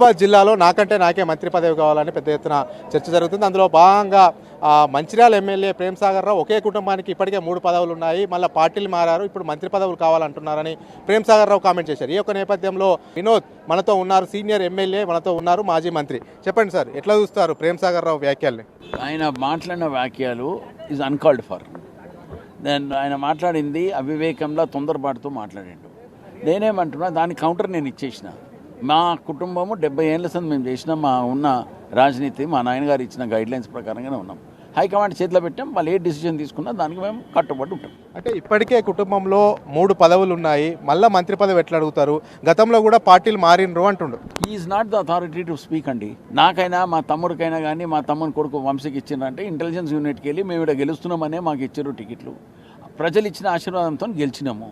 హైదరాబాద్ జిల్లాలో నాకంటే నాకే మంత్రి పదవి కావాలని పెద్ద ఎత్తున చర్చ జరుగుతుంది. అందులో భాగంగా మంచిర్యాల ఎమ్మెల్యే ప్రేమ్ సాగర్ రావు ఒకే కుటుంబానికి ఇప్పటికే మూడు పదవులు ఉన్నాయి. మళ్ళీ పార్టీలు మారారు. ఇప్పుడు మంత్రి పదవులు కావాలంటున్నారని ప్రేమ్ సాగర్ రావు కామెంట్ చేశారు. ఈ యొక్క నేపథ్యంలో వినోద్ మనతో ఉన్నారు. సీనియర్ ఎమ్మెల్యే మనతో ఉన్నారు. మాజీ మంత్రి. చెప్పండి సార్ ఎట్లా చూస్తారు ప్రేమ్ సాగర్ రావు వ్యాఖ్యల్ని? ఆయన మాట్లాడిన వాక్యాలు ఈజ్ అన్కాల్డ్ ఫర్ దెన్ ఆయన మాట్లాడింది అవివేకంలో తొందరపాటుతో మాట్లాడాడు. నేనేమంటున్నా దాని కౌంటర్ నేను ఇచ్చేసిన. మా కుటుంబము డెబ్బై ఏళ్ళ సంది మేము చేసిన మా ఉన్న రాజనీతి మా నాయనగారు ఇచ్చిన గైడ్ లైన్స్ ప్రకారంగానే ఉన్నాం. హైకమాండ్ చేతిలో పెట్టాం వాళ్ళు ఏ డిసిజన్ తీసుకున్నా దానికి మేము కట్టుబడి ఉంటాం. అంటే ఇప్పటికే కుటుంబంలో మూడు పదవులు ఉన్నాయి మళ్ళీ మంత్రి పదవి ఎట్లా అడుగుతారు? గతంలో కూడా పార్టీలు మారినరు అంటుండు. Is not the authority to speak అండి. నాకైనా మా తమ్ముడికైనా కానీ మా తమ్ముని కొడుకు వంశీకి ఇచ్చిందంటే ఇంటెలిజెన్స్ యూనిట్కి వెళ్ళి మేము ఇక్కడ గెలుస్తున్నామనే మాకు ఇచ్చారు టికెట్లు. ప్రజలు ఇచ్చిన ఆశీర్వాదంతో గెలిచినాము.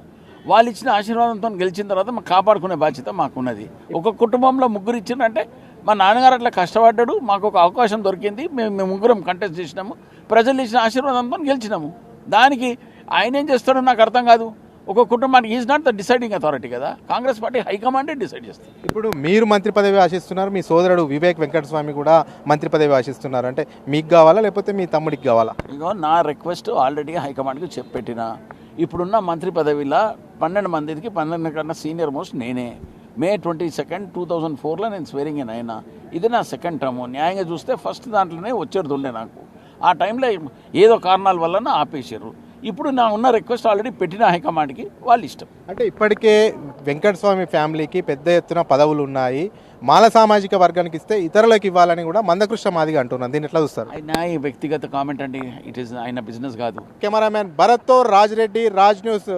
వాళ్ళు ఇచ్చిన ఆశీర్వాదంతో గెలిచిన తర్వాత మాకు కాపాడుకునే బాధ్యత మాకున్నది. ఒక కుటుంబంలో ముగ్గురు ఇచ్చిందంటే మా నాన్నగారు అట్లా కష్టపడ్డాడు మాకు ఒక అవకాశం దొరికింది మేము మేము ముగ్గురం కంటెస్ట్ చేసినాము ప్రజలు ఇచ్చిన ఆశీర్వాదంతో గెలిచినాము. దానికి ఆయన ఏం చేస్తాడో నాకు అర్థం కాదు. ఒక కుటుంబానికి is not the deciding authority కదా. కాంగ్రెస్ పార్టీ హైకమాండే డిసైడ్ చేస్తుంది. ఇప్పుడు మీరు మంత్రి పదవి ఆశిస్తున్నారు మీ సోదరుడు వివేక్ వెంకటస్వామి కూడా మంత్రి పదవి ఆశిస్తున్నారు. అంటే మీకు కావాలా లేకపోతే మీ తమ్ముడికి కావాలా? ఇగో నా రిక్వెస్ట్ ఆల్రెడీ హైకమాండ్కి చెప్పెట్టిన. ఇప్పుడున్న మంత్రి పదవిలో పన్నెండు మందికి పన్నెండు కన్నా సీనియర్ మోస్ట్ నేనే. May twenty second two thousand ఫోర్లో నేను స్వేరింగ్ ఇన్ అయినా. ఇది నా సెకండ్ టర్మ్. న్యాయంగా చూస్తే ఫస్ట్ దాంట్లోనే వచ్చేది ఉండే నాకు. ఆ టైంలో ఏదో కారణాల వలన ఆపేసారు ఇప్పుడు నా ఉన్న రిక్వెస్ట్ ఆల్రెడీ పెట్టిన హైకమాండ్కి వాళ్ళ ఇష్టం. అంటే ఇప్పటికే వెంకటస్వామి ఫ్యామిలీకి పెద్ద ఎత్తున పదవులు ఉన్నాయి. మాల సామాజిక వర్గానికి ఇస్తే ఇతరులకు ఇవ్వాలని కూడా మందకృష్ణ మాదిగా అంటున్నారు దీన్ని ఎట్లా చూస్తారు? ఆయన ఈ వ్యక్తిగత కామెంట్ అండి ఇట్ ఈస్ ఆయన బిజినెస్ కాదు. కెమెరామ్యాన్ భరత్తో రాజ్ రెడ్డి రాజ్ న్యూస్.